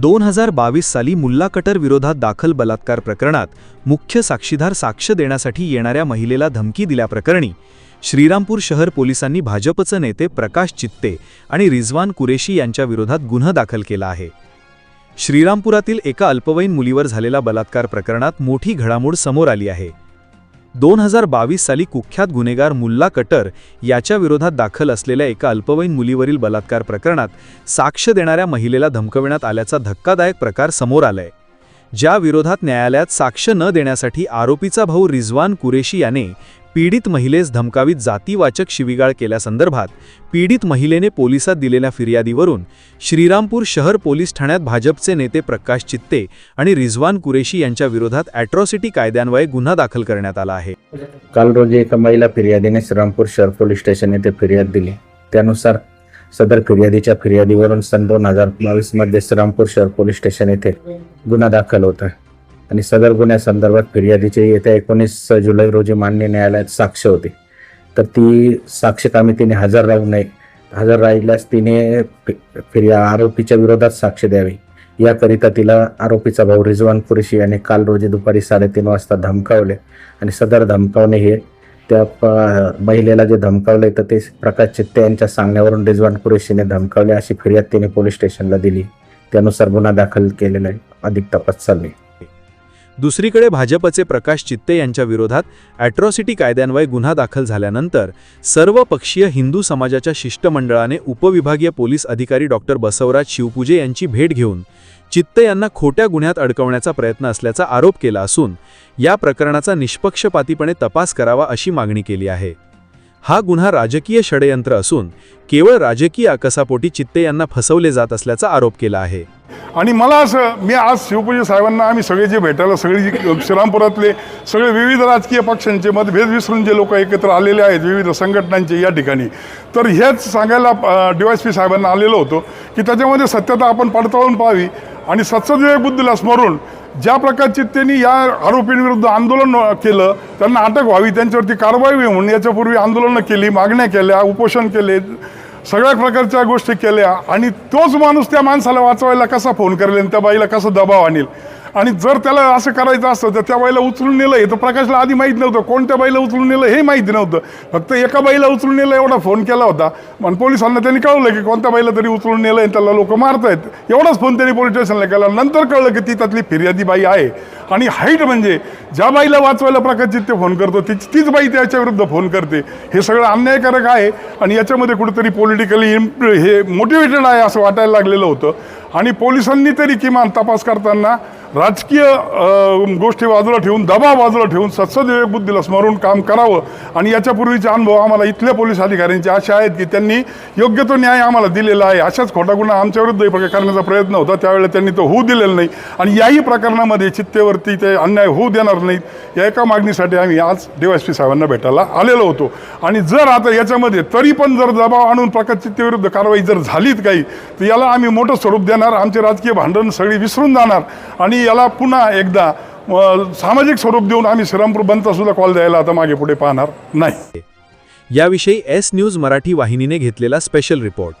दोन हजार बावीस साली मुल्ला कटर विरोधात दाखल बलात्कार प्रकरणात मुख्य साक्षीदार साक्ष देण्यासाठी येणाऱ्या महिलेला धमकी दिल्याप्रकरणी श्रीरामपूर शहर पोलिसांनी भाजपचे नेते प्रकाश चित्ते आणि रिझवान कुरेशी यांच्या विरोधात गुन्हा दाखल केला आहे. श्रीरामपुरातील एका अल्पवयीन मुलीवर झालेल्या बलात्कार प्रकरणात मोठी घडामोड समोर आली आहे. दोन हजार बावीस साली कुख्यात गुन्हेगार मुल्ला कटर याच्या विरोधात दाखल असलेल्या एका अल्पवयीन मुलीवरील बलात्कार प्रकरणात साक्ष देणाऱ्या महिलेला धमकविण्यात आल्याचा धक्कादायक प्रकार समोर आलाय. ज्या विरोधात न्यायालयात साक्ष न देण्यासाठी आरोपीचा भाऊ रिझवान कुरेशी याने पीडित महिलेस धमकावीत जातीवाचक शिविगाळ केल्यासंदर्भात पीडित महिलेने पोलिसात दिलेल्या फिर्यादीवरून श्रीरामपूर शहर पोलीस ठाण्यात भाजपचे नेते प्रकाश चित्ते आणि रिझवान कुरेशी यांच्या विरोधात अॅट्रॉसिटी कायद्यान्वये गुन्हा दाखल करण्यात आला आहे. काल रोजी एका महिला फिर्यादीने श्रीरामपूर शहर पोलीस स्टेशन येथे फिर्याद दिली. त्यानुसार सदर फिर्यादीच्या फिर्यादीवरून सन दोन हजार बावीसमध्ये श्रीरामपूर शहर पोलीस स्टेशन येथे गुन्हा दाखल होता. आणि सदर गुन्ह्यासंदर्भात फिर्यादीचे येत्या एकोणीस जुलै रोजी मान्य न्यायालयात साक्ष होती. तर ती साक्ष कामी तिने हजर राहू नये. हजर राहिल्यास तिने फि- फिर्या आरोपीच्या विरोधात साक्ष द्यावी. याकरिता तिला आरोपीचा भाऊ रिजवान कुरेशी याने काल रोजी दुपारी साडेतीन वाजता धमकावले. आणि सदर धमकावणे हे त्या प- महिलेला जे धमकावले तर ते प्रकाश चित्ते यांच्या सांगण्यावरून रिजवान कुरेशीने धमकावले अशी फिर्याद तिने पोलीस स्टेशनला दिली. त्यानुसार गुन्हा दाखल केलेला आहे अधिक तपास चालू आहे. दुसरीकडे भाजपचे प्रकाश चित्ते यांच्या विरोधात अॅट्रॉसिटी कायद्यान्वये गुन्हा दाखल झाल्यानंतर सर्व पक्षीय हिंदू समाजाच्या शिष्टमंडळाने उपविभागीय पोलीस अधिकारी डॉक्टर बसवराज शिवपूजे यांची भेट घेऊन चित्ते यांना खोट्या गुन्ह्यात अडकवण्याचा प्रयत्न असल्याचा आरोप केला असून या प्रकरणाचा निष्पक्षपातीपणे तपास करावा अशी मागणी केली आहे. हा गुन्हा राजकीय षडयंत्र असून केवळ राजकीय आकसापोटी चित्ते यांना फसवले जात असल्याचा आरोप केला आहे. आणि मला असं मी आज शिवपूजी साहेबांना आम्ही सगळे जे भेटायला सगळे जे श्रीरामपुरातले सगळे विविध राजकीय पक्षांचे मतभेद विसरून जे लोक एकत्र आलेले आहेत विविध संघटनांचे या ठिकाणी. तर हेच सांगायला डी वाय पी साहेबांना आलेलो होतो की त्याच्यामध्ये सत्यता आपण पडताळून पाहावी. आणि सत्सदविवेक बुद्धीला स्मरून ज्या प्रकारची त्यांनी या आरोपींविरुद्ध आंदोलन केलं त्यांना अटक व्हावी त्यांच्यावरती कारवाई होईल म्हणून याच्यापूर्वी आंदोलनं केली मागण्या केल्या उपोषण केले सगळ्या प्रकारच्या गोष्टी केल्या आणि तोच माणूस त्या माणसाला वाचवायला कसा फोन करेल आणि त्या बाईला कसा दबाव आणेल? आणि जर त्याला असं करायचं असतं तर त्या बाईला उचलून नेलं. हे तर प्रकाशला आधी माहीत नव्हतं. कोणत्या बाईला उचलून नेलं हे माहिती नव्हतं. फक्त एका बाईला उचलून नेलं एवढा फोन केला होता. आणि पोलिसांना त्यांनी कळवलं की कोणत्या बाईला तरी उचलून नेलं आणि त्याला लोक मारतायत. एवढाच फोन त्यांनी पोलीस स्टेशनला केला. नंतर कळलं की ती त्यातली फिर्यादी बाई आहे. आणि हाईट म्हणजे ज्या बाईला वाचवायला प्रकाश ते फोन करतो तीच तीच बाई त्याच्या विरुद्ध फोन करते. हे सगळं अन्यायकारक आहे आणि याच्यामध्ये कुठेतरी पॉलिटिकली हे मोटिवेटेड आहे असं वाटायला लागलेलं होतं. आणि पोलिसांनी तरी किमान तपास करताना राजकीय गोष्टी बाजूला ठेवून दबाव बाजूला ठेवून सत्सद बुद्धीला स्मरून काम करावं आणि याच्यापूर्वीचे अनुभव आम्हाला इथल्या पोलीस अधिकाऱ्यांचे असे आहेत की त्यांनी योग्य तो न्याय आम्हाला दिलेला आहे. अशाच खोटा गुन्हा आमच्याविरुद्ध करण्याचा प्रयत्न होता. त्यावेळेला त्यांनी तो होऊ दिलेला नाही आणि याही प्रकरणामध्ये चित्तेवरती ते अन्याय होऊ देणार नाहीत. या एका मागणीसाठी आम्ही आज डीवायसपी साहेबांना भेटायला आलेलो होतो. आणि जर आता याच्यामध्ये तरी पण जर दबाव आणून प्रकाश चित्तेविरुद्ध कारवाई जर झालीत काही तर याला आम्ही मोठं स्वरूप देणार. आमचे राजकीय भांडण सगळी विसरून जाणार. आणि याला पुन्हा एकदा सामाजिक स्वरूप देऊन आम्ही श्रीरामपूर बंदचा सुद्धा कॉल द्यायला आता मागे पुढे पाहणार नाही. याविषयी एस न्यूज मराठी वाहिनीने घेतलेला स्पेशल रिपोर्ट